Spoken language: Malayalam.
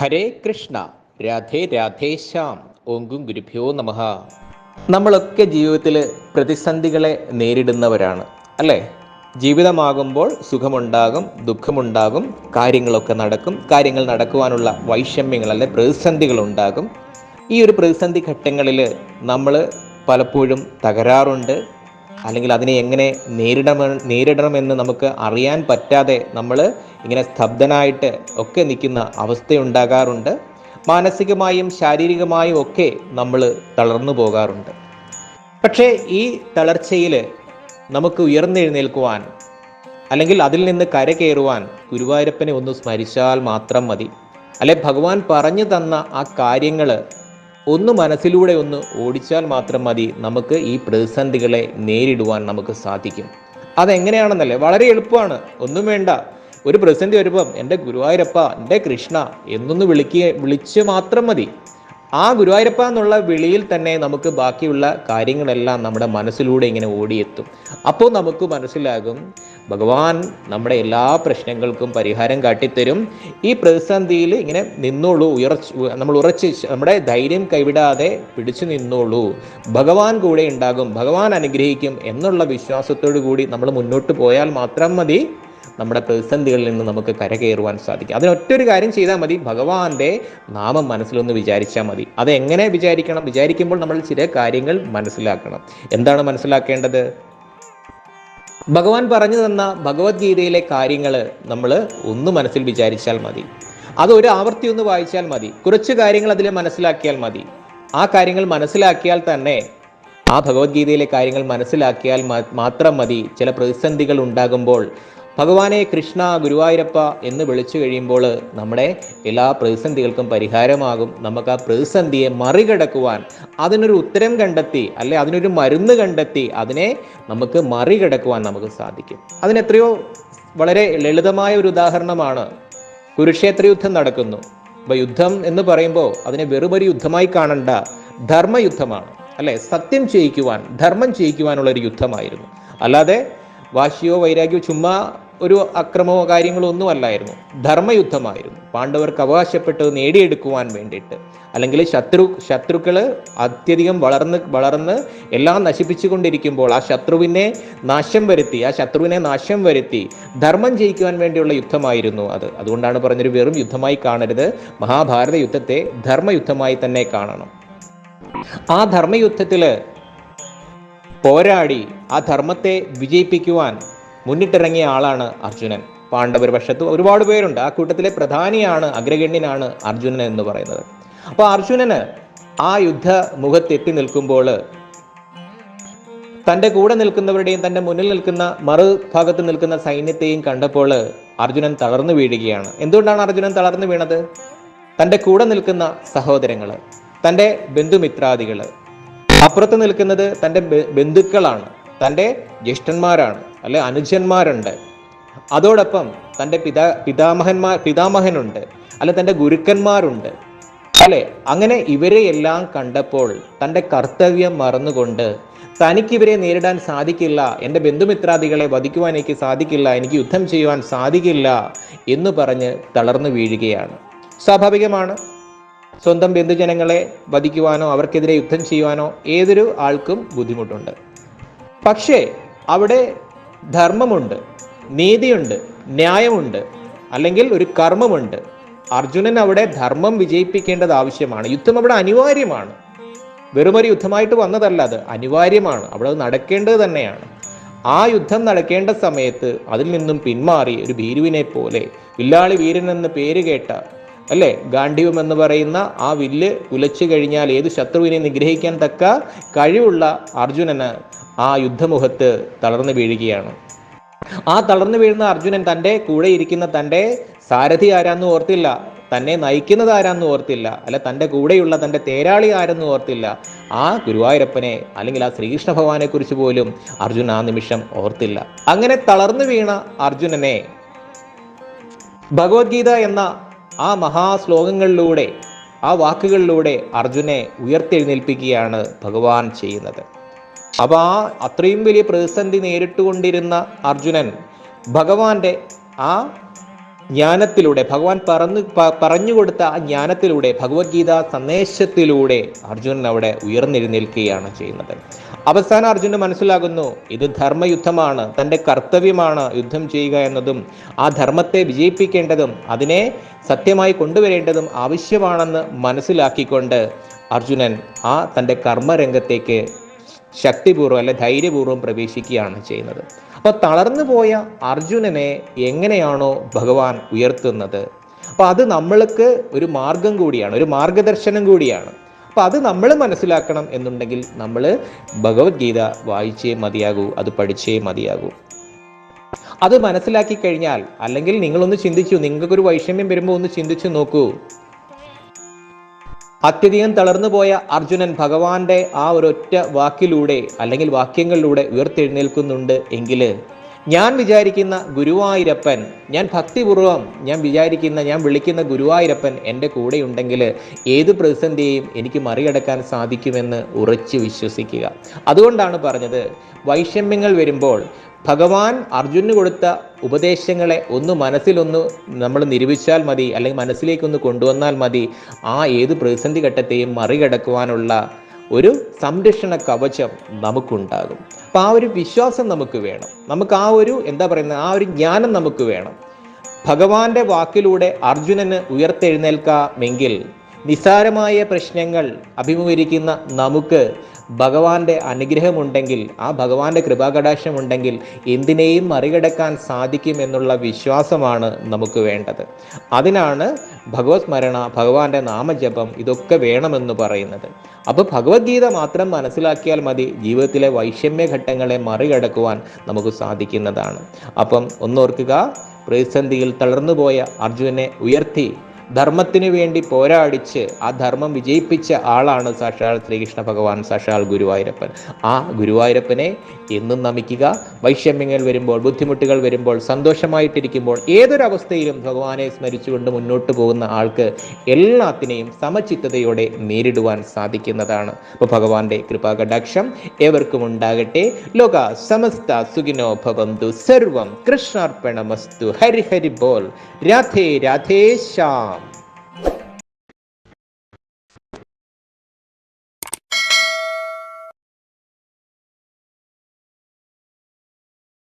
ഹരേ കൃഷ്ണ രാധേ രാധേശ്യാം ഓങ്കും ഗുരുഭ്യോ നമ. നമ്മളൊക്കെ ജീവിതത്തിൽ പ്രതിസന്ധികളെ നേരിടുന്നവരാണ് അല്ലേ? ജീവിതമാകുമ്പോൾ സുഖമുണ്ടാകും ദുഃഖമുണ്ടാകും കാര്യങ്ങളൊക്കെ നടക്കും കാര്യങ്ങൾ നടക്കുവാനുള്ള വൈഷമ്യങ്ങൾ അല്ലെ പ്രതിസന്ധികൾ ഉണ്ടാകും. ഈ ഒരു പ്രതിസന്ധി ഘട്ടങ്ങളിൽ നമ്മൾ പലപ്പോഴും തകരാറുണ്ട്. അല്ലെങ്കിൽ അതിനെ എങ്ങനെ നേരിടണം നേരിടണമെന്ന് നമുക്ക് അറിയാൻ പറ്റാതെ നമ്മൾ ഇങ്ങനെ സ്തബ്ധനായിട്ട് ഒക്കെ നിൽക്കുന്ന അവസ്ഥയുണ്ടാകാറുണ്ട്. മാനസികമായും ശാരീരികമായും ഒക്കെ നമ്മൾ തളർന്നു പോകാറുണ്ട്. പക്ഷേ ഈ തളർച്ചയിൽ നമുക്ക് ഉയർന്നെഴുന്നേൽക്കുവാൻ അല്ലെങ്കിൽ അതിൽ നിന്ന് കരകയറുവാൻ ഗുരുവായൂരപ്പനെ ഒന്ന് സ്മരിച്ചാൽ മാത്രം മതി. അല്ലെ ഭഗവാൻ പറഞ്ഞു തന്ന ആ കാര്യങ്ങൾ ഒന്ന് മനസ്സിലൂടെ ഒന്ന് ഓടിച്ചാൽ മാത്രം മതി നമുക്ക് ഈ പ്രതിസന്ധികളെ നേരിടുവാൻ നമുക്ക് സാധിക്കും. അതെങ്ങനെയാണെന്നല്ലേ വളരെ എളുപ്പമാണ്. ഒന്നും വേണ്ട. ഒരു പ്രതിസന്ധി വരുമ്പം എന്റെ ഗുരുവായൂരപ്പ എന്റെ കൃഷ്ണ എന്നൊന്ന് വിളിക്കുക വിളിച്ച് മാത്രം മതി. ആ ഗുരുവായൂരപ്പ എന്നുള്ള വിളിയിൽ തന്നെ നമുക്ക് ബാക്കിയുള്ള കാര്യങ്ങളെല്ലാം നമ്മുടെ മനസ്സിലൂടെ ഇങ്ങനെ ഓടിയെത്തും. അപ്പോൾ നമുക്ക് മനസ്സിലാകും ഭഗവാൻ നമ്മുടെ എല്ലാ പ്രശ്നങ്ങൾക്കും പരിഹാരം കാട്ടിത്തരും. ഈ പ്രതിസന്ധിയിൽ ഇങ്ങനെ നിന്നോളൂ ഉയർച്ച് നമ്മൾ ഉറച്ച് നമ്മുടെ ധൈര്യം കൈവിടാതെ പിടിച്ചു നിന്നോളൂ. ഭഗവാൻ കൂടെ ഉണ്ടാകും ഭഗവാൻ അനുഗ്രഹിക്കും എന്നുള്ള വിശ്വാസത്തോടു കൂടി നമ്മൾ മുന്നോട്ട് പോയാൽ മാത്രം മതി. നമ്മുടെ പ്രതിസന്ധികളിൽ നിന്ന് നമുക്ക് കരകയറുവാൻ സാധിക്കും. അതിനൊറ്റൊരു കാര്യം ചെയ്താൽ മതി. ഭഗവാന്റെ നാമം മനസ്സിലൊന്ന് വിചാരിച്ചാൽ മതി. അത് എങ്ങനെ വിചാരിക്കണം? വിചാരിക്കുമ്പോൾ നമ്മൾ ചില കാര്യങ്ങൾ മനസ്സിലാക്കണം. എന്താണ് മനസ്സിലാക്കേണ്ടത്? ഭഗവാൻ പറഞ്ഞു തന്ന ഭഗവത്ഗീതയിലെ കാര്യങ്ങൾ നമ്മൾ ഒന്ന് മനസ്സിൽ വിചാരിച്ചാൽ മതി. അത് ഒരു ആവർത്തി ഒന്ന് വായിച്ചാൽ മതി. കുറച്ച് കാര്യങ്ങൾ അതിൽ മനസ്സിലാക്കിയാൽ മതി. ആ കാര്യങ്ങൾ മനസ്സിലാക്കിയാൽ തന്നെ ആ ഭഗവത്ഗീതയിലെ കാര്യങ്ങൾ മനസ്സിലാക്കിയാൽ മാത്രം മതി. ചില പ്രതിസന്ധികൾ ഉണ്ടാകുമ്പോൾ ഭഗവാനെ കൃഷ്ണ ഗുരുവായൂരപ്പ എന്ന് വിളിച്ചു കഴിയുമ്പോൾ നമ്മുടെ എല്ലാ പ്രതിസന്ധികൾക്കും പരിഹാരമാകും. നമുക്ക് ആ പ്രതിസന്ധിയെ മറികടക്കുവാൻ അതിനൊരു ഉത്തരം കണ്ടെത്തി അല്ലെ അതിനൊരു മരുന്ന് കണ്ടെത്തി അതിനെ നമുക്ക് മറികടക്കുവാൻ നമുക്ക് സാധിക്കും. അതിനെത്രയോ വളരെ ലളിതമായ ഒരു ഉദാഹരണമാണ്. കുരുക്ഷേത്ര യുദ്ധം നടക്കുന്നു. അപ്പൊ യുദ്ധം എന്ന് പറയുമ്പോൾ അതിനെ വെറുമൊരു യുദ്ധമായി കാണണ്ട ധർമ്മയുദ്ധമാണ്. അല്ലെ? സത്യം ചെയ്യിക്കുവാൻ ധർമ്മം ചെയ്യിക്കുവാനുള്ള ഒരു യുദ്ധമായിരുന്നു. അല്ലാതെ വാശിയോ വൈരാഗ്യോ ചുമ്മാ ഒരു അക്രമമോ കാര്യങ്ങളോ ഒന്നുമല്ലായിരുന്നു. ധർമ്മയുദ്ധമായിരുന്നു. പാണ്ഡവർക്ക് അവകാശപ്പെട്ടത് നേടിയെടുക്കുവാൻ വേണ്ടിയിട്ട്. അല്ലെങ്കിൽ ശത്രു ശത്രുക്കൾ അത്യധികം വളർന്ന് വളർന്ന് എല്ലാം നശിപ്പിച്ചുകൊണ്ടിരിക്കുമ്പോൾ ആ ശത്രുവിനെ നാശം വരുത്തി ആ ശത്രുവിനെ നാശം വരുത്തി ധർമ്മം ജയിക്കുവാൻ വേണ്ടിയുള്ള യുദ്ധമായിരുന്നു അത്. അതുകൊണ്ടാണ് പറഞ്ഞൊരു വെറും യുദ്ധമായി കാണരുത്. മഹാഭാരത യുദ്ധത്തെ ധർമ്മയുദ്ധമായി തന്നെ കാണണം. ആ ധർമ്മയുദ്ധത്തിൽ പോരാടി ആ ധർമ്മത്തെ വിജയിപ്പിക്കുവാൻ മുന്നിട്ടിറങ്ങിയ ആളാണ് അർജുനൻ. പാണ്ഡവർ പക്ഷത്ത് ഒരുപാട് പേരുണ്ട്. ആ കൂട്ടത്തിലെ പ്രധാനിയാണ് അഗ്രഗണ്യനാണ് അർജുനൻ എന്ന് പറയുന്നത്. അപ്പോൾ അർജുനന് ആ യുദ്ധ മുഖത്തെത്തി നിൽക്കുമ്പോൾ തന്റെ കൂടെ നിൽക്കുന്നവരുടെയും തന്റെ മുന്നിൽ നിൽക്കുന്ന മറുഭാഗത്ത് നിൽക്കുന്ന സൈന്യത്തെയും കണ്ടപ്പോൾ അർജുനൻ തളർന്നു വീഴുകയാണ്. എന്തുകൊണ്ടാണ് അർജുനൻ തളർന്നു വീണത്? തന്റെ കൂടെ നിൽക്കുന്ന സഹോദരങ്ങൾ തന്റെ ബന്ധുമിത്രാദികൾ അപ്പുറത്ത് നിൽക്കുന്നത് തന്റെ ബന്ധുക്കളാണ്. തന്റെ ജ്യേഷ്ഠന്മാരാണ് അല്ലെ അനുജന്മാരുണ്ട്. അതോടൊപ്പം തന്റെ പിതാ പിതാമഹന്മാർ പിതാമഹനുണ്ട് അല്ലെ തന്റെ ഗുരുക്കന്മാരുണ്ട് അല്ലെ. അങ്ങനെ ഇവരെ എല്ലാം കണ്ടപ്പോൾ തന്റെ കർത്തവ്യം മറന്നുകൊണ്ട് തനിക്ക് ഇവരെ നേരിടാൻ സാധിക്കില്ല എന്റെ ബന്ധുമിത്രാദികളെ വധിക്കുവാൻ എനിക്ക് സാധിക്കില്ല എനിക്ക് യുദ്ധം ചെയ്യുവാൻ സാധിക്കില്ല എന്ന് പറഞ്ഞ് തളർന്നു വീഴുകയാണ്. സ്വാഭാവികമാണ്. സ്വന്തം ബന്ധുജനങ്ങളെ വധിക്കുവാനോ അവർക്കെതിരെ യുദ്ധം ചെയ്യുവാനോ ഏതൊരു ആൾക്കും ബുദ്ധിമുട്ടുണ്ട്. പക്ഷേ അവിടെ ധർമ്മമുണ്ട് നീതിയുണ്ട് ന്യായമുണ്ട് അല്ലെങ്കിൽ ഒരു കർമ്മമുണ്ട്. അർജുനൻ അവിടെ ധർമ്മം വിജയിപ്പിക്കേണ്ടത് ആവശ്യമാണ്. യുദ്ധം അവിടെ അനിവാര്യമാണ്. വെറുമൊരു യുദ്ധമായിട്ട് വന്നതല്ല അത് അനിവാര്യമാണ്. അവിടെ അത് നടക്കേണ്ടത് തന്നെയാണ്. ആ യുദ്ധം നടക്കേണ്ട സമയത്ത് അതിൽ നിന്നും പിന്മാറി ഒരു ഭീരുവിനെ പോലെ വില്ലാളി വീരൻ എന്ന് പേര് കേട്ട അല്ലേ? ഗാന്ഡിവം എന്ന് പറയുന്ന ആ വില്ല് കുലച്ചു കഴിഞ്ഞാൽ ഏത് ശത്രുവിനെ നിഗ്രഹിക്കാൻ തക്ക കഴിവുള്ള അർജുനന് ആ യുദ്ധമുഖത്ത് തളർന്നു വീഴുകയാണ്. ആ തളർന്നു വീഴുന്ന അർജുനൻ തന്റെ കൂടെ ഇരിക്കുന്ന തന്റെ സാരഥി ആരാന്ന് ഓർത്തില്ല. തന്നെ നയിക്കുന്നത് ആരാന്ന് ഓർത്തില്ല. അല്ല തന്റെ കൂടെയുള്ള തന്റെ തേരാളി ആരെന്ന് ഓർത്തില്ല. ആ ഗുരുവായൂരപ്പനെ അല്ലെങ്കിൽ ആ ശ്രീകൃഷ്ണ ഭഗവാനെ കുറിച്ച് പോലും അർജുൻ ആ നിമിഷം ഓർത്തില്ല. അങ്ങനെ തളർന്നു വീണ അർജുനനെ ഭഗവത്ഗീത എന്ന ആ മഹാശ്ലോകങ്ങളിലൂടെ ആ വാക്കുകളിലൂടെ അർജുനെ ഉയർത്തെഴുന്നേൽപ്പിക്കുകയാണ് ഭഗവാൻ ചെയ്യുന്നത്. അപ്പൊ ആ അത്രയും വലിയ പ്രതിസന്ധി നേരിട്ടുകൊണ്ടിരുന്ന അർജുനൻ ഭഗവാന്റെ ആ ജ്ഞാനത്തിലൂടെ ഭഗവാൻ പറഞ്ഞു പറഞ്ഞു കൊടുത്ത ആ ജ്ഞാനത്തിലൂടെ ഭഗവത്ഗീത സന്ദേശത്തിലൂടെ അർജുനൻ അവിടെ ഉയർന്നെഴുന്നേൽക്കുകയാണ് ചെയ്യുന്നത്. അവസാനം അർജുനന് മനസ്സിലാകുന്നു ഇത് ധർമ്മയുദ്ധമാണ് തന്റെ കർത്തവ്യമാണ് യുദ്ധം ചെയ്യുക എന്നതും ആ ധർമ്മത്തെ വിജയിപ്പിക്കേണ്ടതും അതിനെ സത്യമായി കൊണ്ടുവരേണ്ടതും ആവശ്യമാണെന്ന് മനസ്സിലാക്കിക്കൊണ്ട് അർജുനൻ ആ തന്റെ കർമ്മരംഗത്തേക്ക് ശക്തിപൂർവം അല്ലെ ധൈര്യപൂർവം പ്രവേശിക്കുകയാണ് ചെയ്യുന്നത്. അപ്പോൾ തളർന്നു പോയ അർജുനനെ എങ്ങനെയാണോ ഭഗവാൻ ഉയർത്തുന്നത്? അപ്പോൾ അത് നമ്മൾക്ക് ഒരു മാർഗം കൂടിയാണ് ഒരു മാർഗദർശനം കൂടിയാണ്. അപ്പോൾ അത് നമ്മൾ മനസ്സിലാക്കണം എന്നുണ്ടെങ്കിൽ നമ്മൾ ഭഗവത്ഗീത വായിച്ചേ മതിയാകൂ അത് പഠിച്ചേ മതിയാകൂ. അത് മനസ്സിലാക്കി കഴിഞ്ഞാൽ അല്ലെങ്കിൽ നിങ്ങളൊന്ന് ചിന്തിച്ചു നിങ്ങൾക്കൊരു വൈഷമ്യം വരുമ്പോൾ ഒന്ന് ചിന്തിച്ചു നോക്കൂ. അത്യധികം തളർന്നുപോയ അർജുനൻ ഭഗവാന്റെ ആ ഒരൊറ്റ വാക്കിലൂടെ അല്ലെങ്കിൽ വാക്യങ്ങളിലൂടെ ഉയർത്തെഴുന്നേൽക്കുന്നുണ്ട് എങ്കിൽ ഞാൻ വിചാരിക്കുന്ന ഗുരുവായൂരപ്പൻ ഞാൻ ഭക്തിപൂർവം ഞാൻ വിചാരിക്കുന്ന ഞാൻ വിളിക്കുന്ന ഗുരുവായൂരപ്പൻ എന്റെ കൂടെയുണ്ടെങ്കിൽ ഏത് പ്രതിസന്ധിയെയും എനിക്ക് മറികടക്കാൻ സാധിക്കുമെന്ന് ഉറച്ചു വിശ്വസിക്കുക. അതുകൊണ്ടാണ് പറഞ്ഞത് വൈഷമ്യങ്ങൾ വരുമ്പോൾ ഭഗവാൻ അർജുനന് കൊടുത്ത ഉപദേശങ്ങളെ ഒന്ന് മനസ്സിലൊന്ന് നമ്മൾ നിരൂപിച്ചാൽ മതി അല്ലെങ്കിൽ മനസ്സിലേക്കൊന്ന് കൊണ്ടുവന്നാൽ മതി ആ ഏത് പ്രതിസന്ധി ഘട്ടത്തെയും മറികടക്കുവാനുള്ള ഒരു സംരക്ഷണ കവചം നമുക്കുണ്ടാകും. അപ്പോൾ ആ ഒരു വിശ്വാസം നമുക്ക് വേണം. നമുക്ക് ആ ഒരു എന്താ പറയുന്നത് ആ ഒരു ജ്ഞാനം നമുക്ക് വേണം. ഭഗവാന്റെ വാക്കിലൂടെ അർജുനന് ഉയർത്തെഴുന്നേൽക്കാമെങ്കിൽ നിസ്സാരമായ പ്രശ്നങ്ങൾ അഭിമുഖീകരിക്കുന്ന നമുക്ക് ഭഗവാന്റെ അനുഗ്രഹമുണ്ടെങ്കിൽ ആ ഭഗവാന്റെ കൃപാകടാക്ഷമുണ്ടെങ്കിൽ എന്തിനേയും മറികടക്കാൻ സാധിക്കും എന്നുള്ള വിശ്വാസമാണ് നമുക്ക് വേണ്ടത്. അതിനാണ് ഭഗവത് സ്മരണ ഭഗവാന്റെ നാമജപം ഇതൊക്കെ വേണമെന്ന് പറയുന്നത്. അപ്പോൾ ഭഗവത്ഗീത മാത്രം മനസ്സിലാക്കിയാൽ മതി ജീവിതത്തിലെ വൈഷമ്യ ഘട്ടങ്ങളെ മറികടക്കുവാൻ നമുക്ക് സാധിക്കുന്നതാണ്. അപ്പം ഒന്നോർക്കുക പ്രതിസന്ധിയിൽ തളർന്നുപോയ അർജുനെ ഉയർത്തി ധർമ്മത്തിനു വേണ്ടി പോരാടിച്ച് ആ ധർമ്മം വിജയിപ്പിച്ച ആളാണ് സാക്ഷാൽ ശ്രീകൃഷ്ണ ഭഗവാൻ സാക്ഷാൽ ഗുരുവായൂരപ്പൻ. ആ ഗുരുവായൂരപ്പനെ എന്നും നമിക്കുക. വൈഷമ്യങ്ങൾ വരുമ്പോൾ ബുദ്ധിമുട്ടുകൾ വരുമ്പോൾ സന്തോഷമായിട്ടിരിക്കുമ്പോൾ ഏതൊരവസ്ഥയിലും ഭഗവാനെ സ്മരിച്ചുകൊണ്ട് മുന്നോട്ട് പോകുന്ന ആൾക്ക് എല്ലാത്തിനെയും സമചിത്തതയോടെ നേരിടുവാൻ സാധിക്കുന്നതാണ്. അപ്പോൾ ഭഗവാന്റെ കൃപാകടാക്ഷം ഏവർക്കും ഉണ്ടാകട്ടെ. ലോക സമസ്ത സുഖിനോ ഭവന്തു. സർവം കൃഷ്ണാർപ്പണമസ്തു. ഹരിഹരി ഹരി ബോൾ. രാധേ രാധേ ശ്യാം.